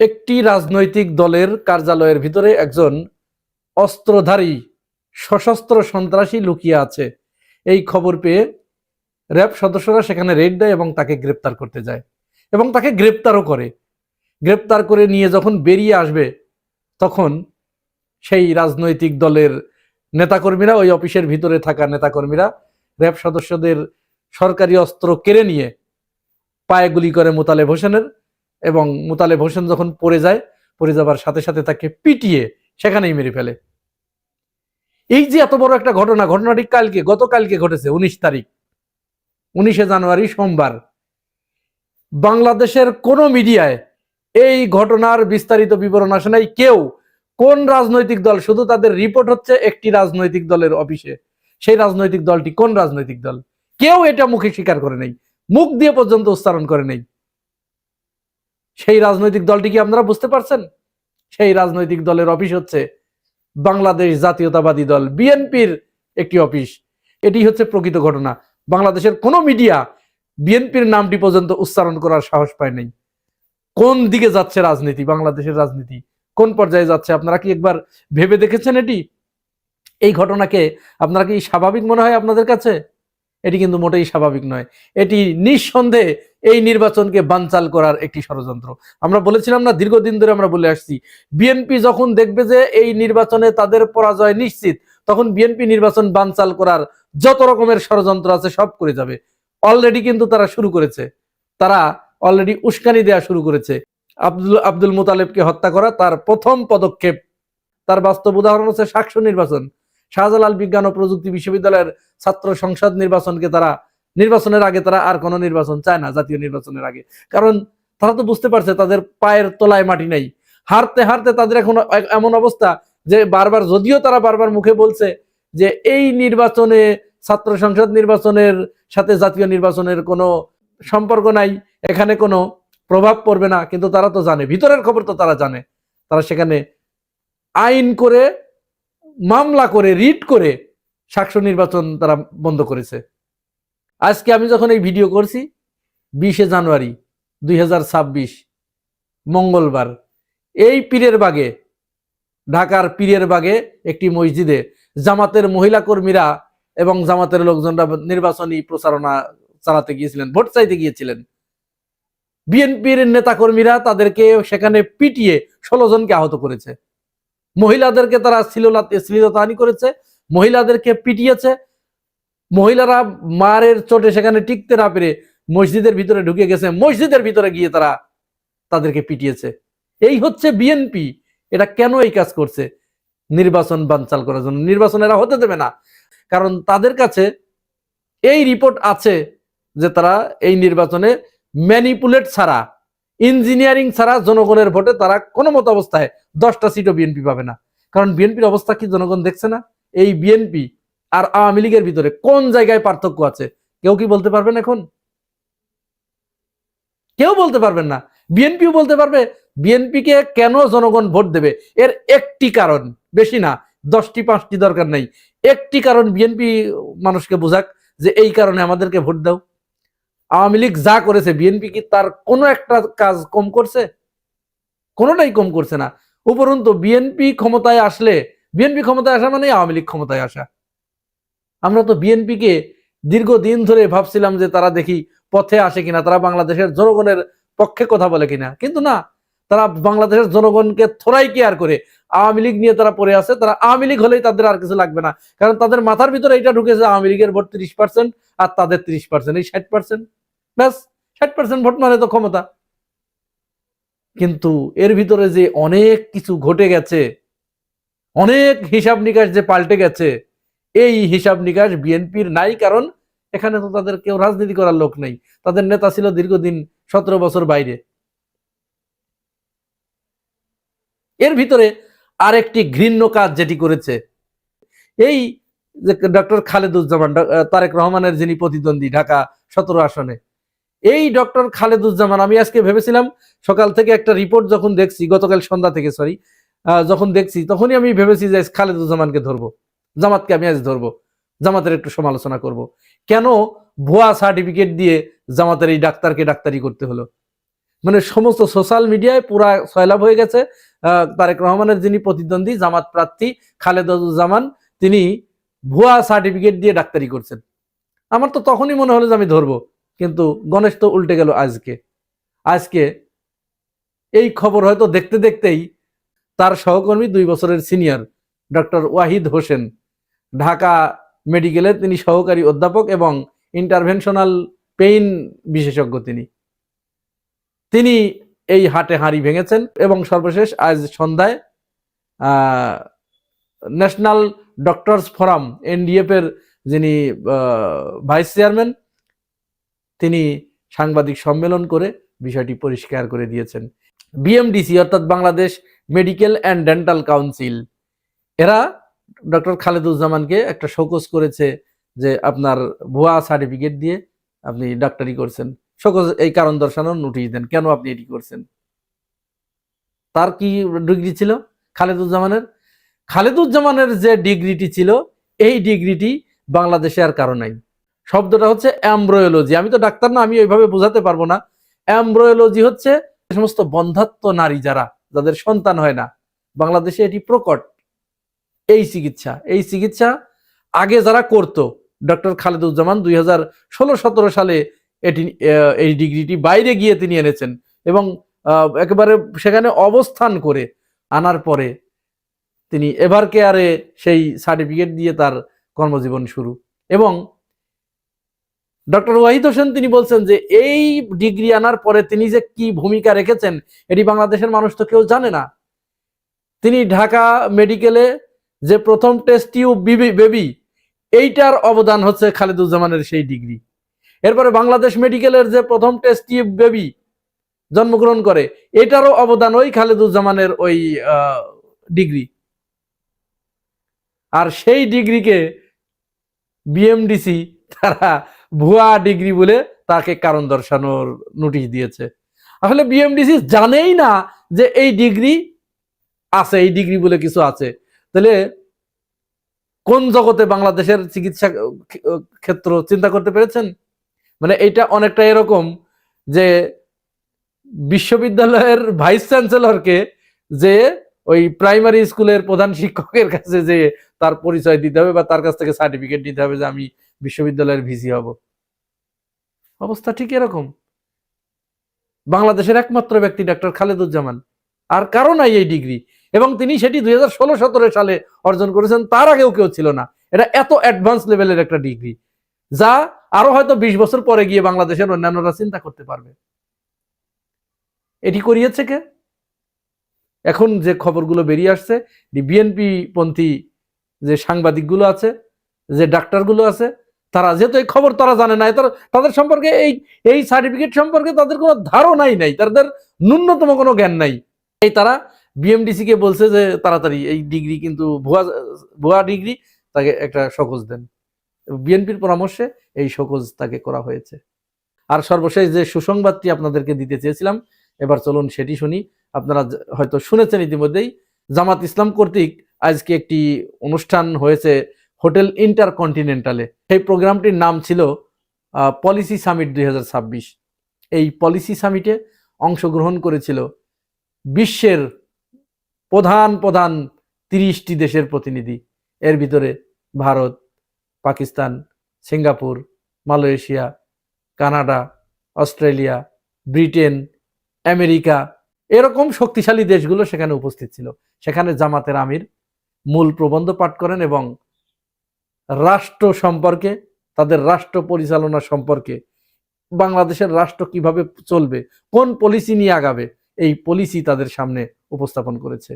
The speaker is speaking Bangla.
একটি রাজনৈতিক দলের কার্যালয়ের ভিতরে একজন অস্ত্রধারী, সশস্ত্র সন্ত্রাসী লুকিয়ে আছে। এই খবর পেয়ে র্যাব সদস্যরা সেখানে রেড দেয় এবং তাকে গ্রেপ্তার করতে যায় এবং তাকে গ্রেপ্তারও করে। গ্রেপ্তার করে নিয়ে যখন বেরিয়ে আসবে, তখন সেই রাজনৈতিক দলের নেতাকর্মীরা, ওই অফিসের ভিতরে থাকা নেতাকর্মীরা র্যাব সদস্যদের সরকারি অস্ত্র কেড়ে নিয়ে পায়ে গুলি করে মোতালেব হোসেনের এবং মোতালেব হোসেন যখন পড়ে যায়, পড়ে যাবার সাথে সাথে তাকে পিটিয়ে সেখানেই মেরে ফেলে। এই যে এত বড় একটা ঘটনা, ঘটনাটি কালকে, গতকালকে ঘটেছে, উনিশ তারিখ, উনিশে জানুয়ারি সোমবার। বাংলাদেশের কোন মিডিয়ায় এই ঘটনার বিস্তারিত বিবরণ আসে নাই। কেউ কোন রাজনৈতিক দল, শুধু তাদের রিপোর্ট হচ্ছে একটি রাজনৈতিক দলের অফিসে। সেই রাজনৈতিক দলটি কোন রাজনৈতিক দল? কেউ এটা মুখে স্বীকার করে নেই, মুখ দিয়ে পর্যন্ত উচ্চারণ করে নেই। সেই রাজনৈতিক দলটি কি আপনারা বুঝতে পারছেন? সেই রাজনৈতিক দলের অফিস হচ্ছে বাংলাদেশ জাতীয়তাবাদী দল, বিএনপির একটি অফিস। এটি হচ্ছে প্রকৃত ঘটনা। বাংলাদেশের কোনো মিডিয়া বিএনপির নামটি পর্যন্ত উচ্চারণ করার সাহস পায় নাই। কোন দিকে যাচ্ছে রাজনীতি? বাংলাদেশের রাজনীতি। কোন পর্যায়ে যাচ্ছে? আপনারা কি একবার ভেবে দেখেছেন এটি? এই ঘটনাকে আপনারা কি স্বাভাবিক মনে হয় আপনাদের কাছে? এটি কিন্তু মোটেই স্বাভাবিক নয়। এটি নিঃসন্দেহে এই নির্বাচনকে বানচাল করার একটি ষড়যন্ত্র। আমরা বলেছিলাম না, দীর্ঘদিন ধরে আমরা বলে আসছি বিএনপি যখন দেখবে যে এই নির্বাচনে তাদের পরাজয় নিশ্চিত, তখন বিএনপি নির্বাচন বানচাল করার যত রকমের ষড়যন্ত্র আছে সব করে যাবে। অলরেডি কিন্তু তারা শুরু করেছে। তারা অলরেডি উস্কানি দেওয়া শুরু করেছে। আব্দুল আব্দুল মুতালেবকে হত্যা করা তার প্রথম পদক্ষেপ। তার বাস্তব উদাহরণ হচ্ছে সাকসু নির্বাচন। শাহজালাল বিজ্ঞান ও প্রযুক্তি বিশ্ববিদ্যালয়ের ছাত্র সংসদ নির্বাচনকে তারা, নির্বাচনের আগে তারা আর কোনো নির্বাচন চায় না, জাতীয় নির্বাচনের আগে। কারণ তারা তো বুঝতে পারছে তাদের পায়ের তলায় মাটি নাই। হারতে হারতে তাদের এখন এমন অবস্থা যে বারবার, যদিও তারা বারবার মুখে বলছে যে এই নির্বাচনে, ছাত্র সংসদ নির্বাচনের সাথে জাতীয় নির্বাচনের কোনো সম্পর্ক নাই, এখানে কোনো প্রভাব পড়বে না, কিন্তু তারা তো জানে, ভিতরের খবর তো তারা জানে। তারা সেখানে আইন করে মামলা করে, রিট করে সাক্ষ্য নির্বাচন তারা বন্ধ করেছে। আজকে আমি যখন এই ভিডিও করছি, বিশে জানুয়ারি দুই হাজার ছাব্বিশ, মঙ্গলবার, এই পীরের বাগে, ঢাকার পীরের বাগে একটি মসজিদে জামাতের মহিলা কর্মীরা এবং জামাতের লোকজনরা নির্বাচনী প্রচারণা চালাতে গিয়েছিলেন, ভোট চাইতে গিয়েছিলেন। বিএনপির নেতাকর্মীরা তাদেরকে সেখানে পিটিয়ে ষোলো জনকে আহত করেছে। মহিলাদেরকে তারা শ্লীলতাহানি করেছে, মহিলাদেরকে পিটিয়েছে। মহিলারা মারের চোটে সেখানে টিকতে না পেরে মসজিদের ভিতরে ঢুকে গেছে। মসজিদের ভিতরে গিয়ে তারা তাদেরকে পিটিয়েছে। এই হচ্ছে বিএনপি। এটা কেন এই কাজ করছে? নির্বাচন বানচাল করার জন্য। নির্বাচন এরা হতে দেবে না। কারণ তাদের কাছে এই রিপোর্ট আছে যে তারা এই নির্বাচনে ম্যানিপুলেট ছাড়া ইঞ্জিনিয়ারিং ছাড়া জনগণের ভোটে তারা কোনো মতো অবস্থায় দশটা সিটও বিএনপি পাবে না। কারণ বিএনপির অবস্থা কি জনগণ দেখছে না? এই বিএনপি আর আওয়ামী লীগের ভিতরে কোন জায়গায় পার্থক্য আছে? কেউ কি বলতে পারবেন এখন? কেউ বলতে পারবেন না। বিএনপিও বলতে পারবে, বিএনপিকে কেন জনগণ ভোট দেবে? এর একটি কারণ, বেশি না, দশটি, পাঁচটি দরকার নেই। একটি কারণ বিএনপি মানুষকে বোঝাক যে এই কারণে আমাদেরকে ভোট দাও। আওয়ামী লীগ যা করেছে, বিএনপি কি তার কোনো একটা কাজ কম করছে? কোনোটাই কম করছে না। উপরন্তু, বিএনপি ক্ষমতায় আসলে, বিএনপি ক্ষমতায় আসা মানে আওয়ামী লীগ ক্ষমতায় আসা। আমরা তো বিএনপিকে দীর্ঘদিন ধরে ভাবছিলাম যে তারা দেখি পথে আসে কিনা, তারা বাংলাদেশের জনগণের পক্ষে কথা বলে কিনা। কিন্তু না, তারা বাংলাদেশের জনগণকে থোড়াই কেয়ার করে আওয়ামী লীগ নিয়ে তারা পড়ে আছে। তারা আওয়ামী লীগ হলেই তাদের আর কিছু লাগবে না। কারণ তাদের মাথার ভিতরে এটা ঢুকেছে আওয়ামী লীগের ভোট তিরিশ পার্সেন্ট আর তাদের তিরিশ পার্সেন্ট এই ষাট পার্সেন্ট ব্যাস, ষাট পার্সেন্ট ভোট মানে তো ক্ষমতা। কিন্তু এর ভিতরে যে অনেক কিছু ঘটে গেছে, অনেক হিসাব নিকাশ যে পাল্টে গেছে, এই হিসাব নিকাশ বিএনপির নাই কারণ এখানে তো তাদের কেউ রাজনীতি করার লোক নেই। তাদের নেতা ছিল দীর্ঘদিন সতেরো বছর বাইরে। এর ভিতরে আরেকটি ঘৃণ্য কাজ যেটি করেছে, এই যে ডক্টর খালেদুজ্জামান তারেক রহমানের যিনি প্রতিদ্বন্দ্বী ঢাকা সতেরো আসনে এই ডক্টর খালেদুজ্জামান, আমি আজকে ভেবেছিলাম সকাল থেকে একটা রিপোর্ট যখন দেখছি, গতকাল সন্ধ্যা থেকে সরি যখন দেখছি, তখনই আমি ভেবেছি যে খালেদুজ্জামানকে ধরবো, জামাতকে আমি আজ ধরবো, জামাতের একটু সমালোচনা করব। কেন ভুয়া সার্টিফিকেট দিয়ে জামাতের এই ডাক্তারকে ডাক্তারি করতে হলো? মানে সমস্ত সোশ্যাল মিডিয়ায় পুরা সয়লাভ হয়ে গেছে তারেক রহমানের যিনি প্রতিদ্বন্দ্বী, জামাত প্রার্থী খালেদুজ্জামান, তিনি ভুয়া সার্টিফিকেট দিয়ে ডাক্তারি করছেন। আমার তো তখনই মনে হলো যে আমি ধরবো। কিন্তু গণেশ তো উল্টে গেল আজকে। আজকে এই খবর হয়তো দেখতে দেখতেই তার সহকর্মী দুই বছরের সিনিয়র, ডক্টর ওয়াহিদ হোসেন। ঢাকা মেডিকেলের তিনি সহকারী অধ্যাপক এবং ইন্টারভেনশনাল পেইন বিশেষজ্ঞ তিনি। তিনি এই হাটে হাঁড়ি ভেঙেছেন এবং সর্বশেষ আজ সন্ধ্যায় ন্যাশনাল ডক্টরস ফোরাম, এনডিএফ এর যিনি ভাইস চেয়ারম্যান তিনি সাংবাদিক সম্মেলন করে বিষয়টি পরিষ্কার করে দিয়েছেন। বিএমডিসি অর্থাৎ Bangladesh medical and dental council এরা ডক্টর খালেদুজ্জামানকে একটা শোকজ করেছে যে আপনার ভুয়া সার্টিফিকেট দিয়ে আপনি ডাক্তারি করছেন। শোকজ এই কারণ দর্শানোর নোটিশ দেন, কেন আপনি এটি করছেন? তার কি ডিগ্রি ছিল খালেদুজ্জামানের? খালেদুজ্জামানের যে ডিগ্রিটি ছিল, এই ডিগ্রিটি বাংলাদেশে আর কারও নাই। শব্দটা হচ্ছে অ্যাম্ব্রয়োলজি। আমি তো ডাক্তার না, আমি ওইভাবে বোঝাতে পারব না। অ্যাম্ব্রয়োলজি হচ্ছে সমস্ত বন্ধাত্ম নারী যারা, যাদের সন্তান হয় না। বাংলাদেশে এটি প্রকট। এই চিকিৎসা এই চিকিৎসা আগে যারা করত, ডক্টর খালেদুজ্জামান দুই হাজার ষোলো, সতেরো সালে এটি এই ডিগ্রিটি বাইরে গিয়ে তিনি এনেছেন এবং একেবারে সেখানে অবস্থান করে আনার পরে তিনি এভার কেয়ারে সেই সার্টিফিকেট দিয়ে তার কর্মজীবন শুরু। এবং ডক্টর ওয়াহিদ হোসেন তিনি বলছেন যে, এই ডিগ্রি আনার পরে তিনি যে কি ভূমিকা রেখেছেন, এটি বাংলাদেশের মানুষ তো কেউ জানে না। তিনি ঢাকা মেডিকেলে যে প্রথম টেস্ট বেবি এইটার অবদান হচ্ছে খালেদুজ্জামানের সেই ডিগ্রি। এরপরে বাংলাদেশ মেডিকেলের যে প্রথম টেস্ট বেবি জন্মগ্রহণ করে, এটারও অবদান ওই খালেদুজ্জামানের ওই ডিগ্রি। আর সেই ডিগ্রিকে বিএমডিসি তারা ভুয়া ডিগ্রি বলে তাকে কারণ দর্শানোর নোটিশ দিয়েছে। আসলে বিএমডিসি জানেই না যে এই ডিগ্রি আছে, এই ডিগ্রি বলে কিছু আছে। তাহলে কোন জগতে বাংলাদেশের চিকিৎসা ক্ষেত্র চিন্তা করতে পেরেছেন? মানে এটা অনেকটা এরকম যে বিশ্ববিদ্যালয়ের ভাইস চ্যান্সেলরকে যে ওই প্রাইমারি স্কুলের প্রধান শিক্ষকের কাছে যে তার পরিচয় দিতে হবে বা তার কাছ থেকে সার্টিফিকেট দিতে হবে যে আমি বিশ্ববিদ্যালয়ের ভিসি হব। অবস্থা ঠিক এরকম। বাংলাদেশের একমাত্র ব্যক্তি ডক্টর খালেদুজ্জামান। আর কারও নাই এই ডিগ্রি। এবং তিনি সেটি দুই হাজার ষোলো সতেরো সালে অর্জন করেছেন, তার আগেও কেউ ছিল না। এটা এত অ্যাডভান্স লেভেলের একটা ডিগ্রি, যা আরও হয়তো বিশ বছর পরে গিয়ে বাংলাদেশের অন্যান্যরা চিন্তা করতে পারবে। এটি করিয়েছে কে? এখন যে খবরগুলো বেরিয়ে আসছে বিএনপি পন্থী যে সাংবাদিকগুলো আছে, যে ডাক্তারগুলো আছে তারা যেহেতু এই খবর তারা জানে না তাদের সম্পর্কে এই এই সার্টিফিকেট সম্পর্কে তাদের কোনো ধারণাই নাই, তাদের ন্যূনতম কোনো জ্ঞান নাই। এই তারা বিএমডিসি কে বলছে যে তাড়াতাড়ি এই ডিগ্রি কিন্তু ভুয়া ভুয়া ডিগ্রি তাকে একটা সকোজ দেন। বিএনপির পরামর্শে এই সকোজ তাকে করা হয়েছে। আর সর্বশেষ যে সুসংবাদটি আপনাদেরকে দিতে চেয়েছিলাম, এবার চলুন সেটি শুনি। আপনারা হয়তো শুনেছেন ইতিমধ্যেই, জামাত ইসলাম কর্তৃক আজকে একটি অনুষ্ঠান হয়েছে হোটেল ইন্টারকন্টিনেন্টালে। সেই প্রোগ্রামটির নাম ছিল পলিসি সামিট দুই হাজার ছাব্বিশ। এই পলিসি সামিটে অংশগ্রহণ করেছিল বিশ্বের প্রধান প্রধান তিরিশটি দেশের প্রতিনিধি। এর ভিতরে Bharat, Pakistan, Singapore, Malaysia, Canada, Australia, Britain, America, এরকম শক্তিশালী দেশগুলো সেখানে উপস্থিত ছিল। সেখানে জামাতের আমির, মূল প্রবন্ধ পাঠ করেন এবং রাষ্ট্র সম্পর্কে, তাদের রাষ্ট্র পরিচালনা সম্পর্কে, বাংলাদেশের রাষ্ট্র কীভাবে চলবে, কোন পলিসি নিয়ে আগাবে, এই পলিসি তাদের সামনে উপস্থাপন করেছে।